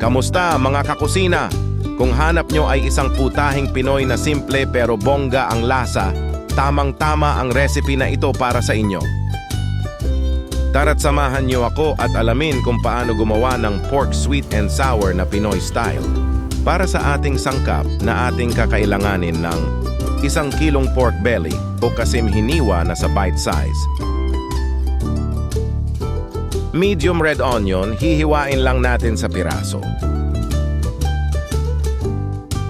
Kamusta mga kakusina? Kung hanap nyo ay isang putahing Pinoy na simple pero bongga ang lasa, tamang-tama ang recipe na ito para sa inyo. Tara't samahan nyo ako at alamin kung paano gumawa ng pork sweet and sour na Pinoy style. Para sa ating sangkap na ating kakailanganin ng isang kilong pork belly o kasim hiniwa na sa bite size. Medium red onion, hihiwain lang natin sa piraso.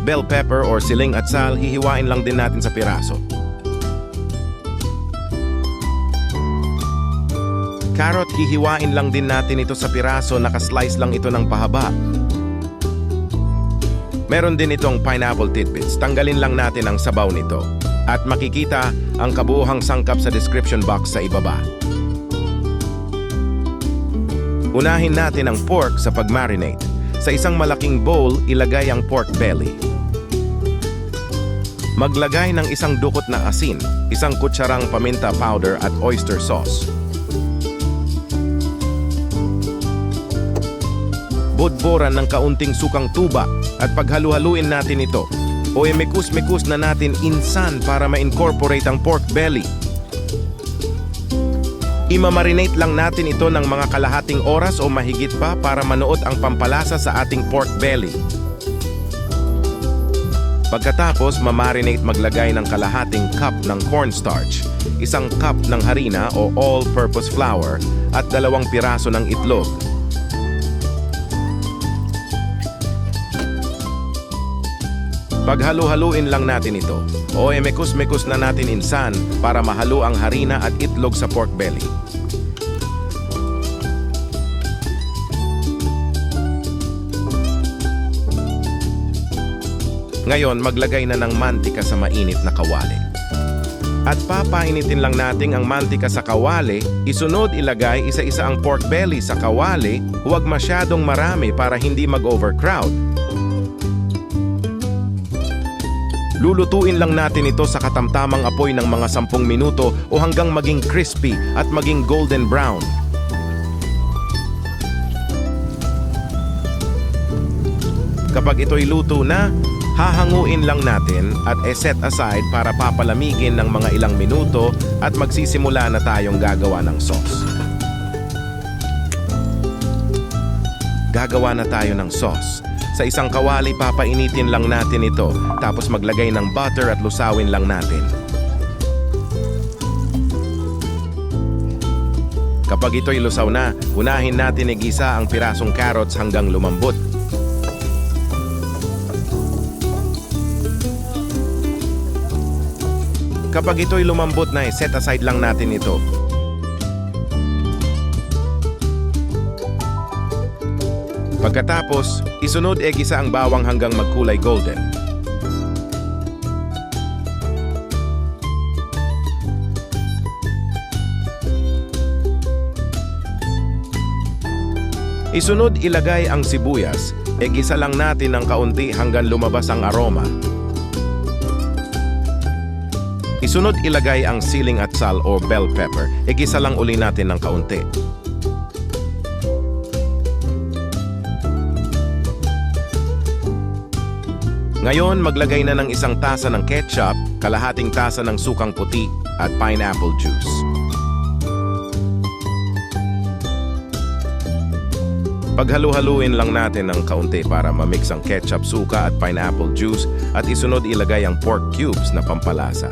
Bell pepper or siling at sal, hihiwain lang din natin sa piraso. Carrot, hihiwain lang din natin ito sa piraso, nakaslice lang ito ng pahaba. Meron din itong pineapple tidbits, tanggalin lang natin ang sabaw nito. At makikita ang kabuuhang sangkap sa description box sa ibaba. Unahin natin ang pork sa pag-marinate. Sa isang malaking bowl, ilagay ang pork belly. Maglagay ng isang dukot na asin, isang kutsarang paminta powder at oyster sauce. Budboran ng kaunting sukang tuba at paghalu-haluin natin ito. O emekus-mekus na natin insan para ma-incorporate ang pork belly. Imamarinate lang natin ito ng mga kalahating oras o mahigit pa para manuot ang pampalasa sa ating pork belly. Pagkatapos, mamarinate maglagay ng kalahating cup ng cornstarch, isang cup ng harina o all-purpose flour at dalawang piraso ng itlog. Paghalu-haluin lang natin ito o emekus-mekus na natin insan para mahalo ang harina at itlog sa pork belly. Ngayon, maglagay na ng mantika sa mainit na kawali. At papainitin lang natin ang mantika sa kawali, isunod ilagay isa-isa ang pork belly sa kawali, huwag masyadong marami para hindi mag-overcrowd. Lulutuin lang natin ito sa katamtamang apoy ng mga 10 minuto o hanggang maging crispy at maging golden brown. Kapag ito'y luto na, hahanguin lang natin at e-set aside para papalamigin ng mga ilang minuto at magsisimula na tayong gagawa ng sauce. Gagawa na tayo ng sauce. Sa isang kawali, papainitin lang natin ito, tapos maglagay ng butter at lusawin lang natin. Kapag ito'y lusaw na, unahin natin igisa ang pirasong carrots hanggang lumambot. Kapag ito'y lumambot na, set aside lang natin ito. Pagkatapos, isunod e gisa ang bawang hanggang magkulay golden. Isunod ilagay ang sibuyas, e gisa lang natin ng kaunti hanggang lumabas ang aroma. Isunod ilagay ang siling at sal o bell pepper, e gisa lang uli natin ng kaunti. Ngayon, maglagay na ng isang tasa ng ketchup, kalahating tasa ng sukang puti, at pineapple juice. Paghalu-haluin lang natin ng kaunti para mamix ang ketchup, suka at pineapple juice at isunod ilagay ang pork cubes na pampalasa.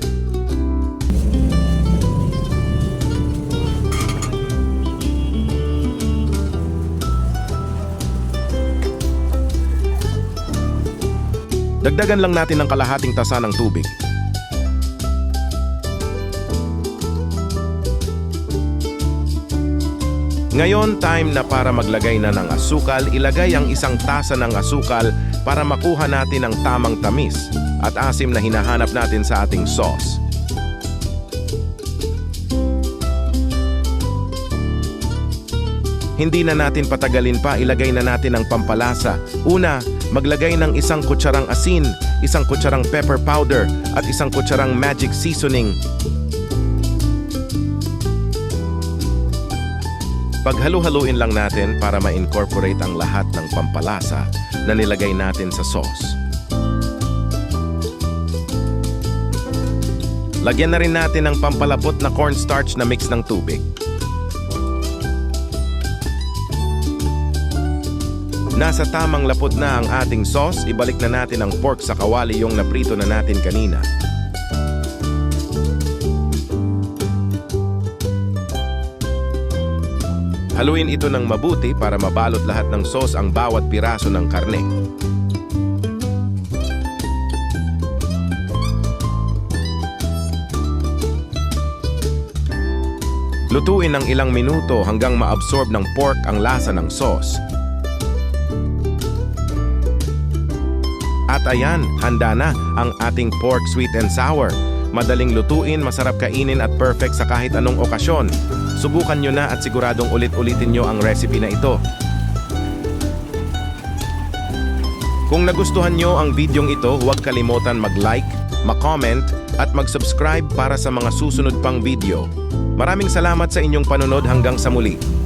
Dagdagan lang natin ng kalahating tasa ng tubig. Ngayon, time na para maglagay na ng asukal, ilagay ang isang tasa ng asukal para makuha natin ang tamang tamis at asim na hinahanap natin sa ating sauce. Hindi na natin patagalin pa, ilagay na natin ang pampalasa. Una, maglagay ng isang kutsarang asin, isang kutsarang pepper powder, at isang kutsarang magic seasoning. Paghalu-haluin lang natin para ma-incorporate ang lahat ng pampalasa na nilagay natin sa sauce. Lagyan na rin natin ng pampalapot na cornstarch na mix ng tubig. Nasa tamang lapot na ang ating sauce, ibalik na natin ang pork sa kawali yung naprito na natin kanina. Haluin ito ng mabuti para mabalot lahat ng sauce ang bawat piraso ng karne. Lutuin ng ilang minuto hanggang maabsorb ng pork ang lasa ng sauce. At ayan, handa na ang ating pork sweet and sour. Madaling lutuin, masarap kainin at perfect sa kahit anong okasyon. Subukan nyo na at siguradong ulit-ulitin nyo ang recipe na ito. Kung nagustuhan nyo ang videong ito, huwag kalimutan mag-like, mag-comment at mag-subscribe para sa mga susunod pang video. Maraming salamat sa inyong panunod hanggang sa muli.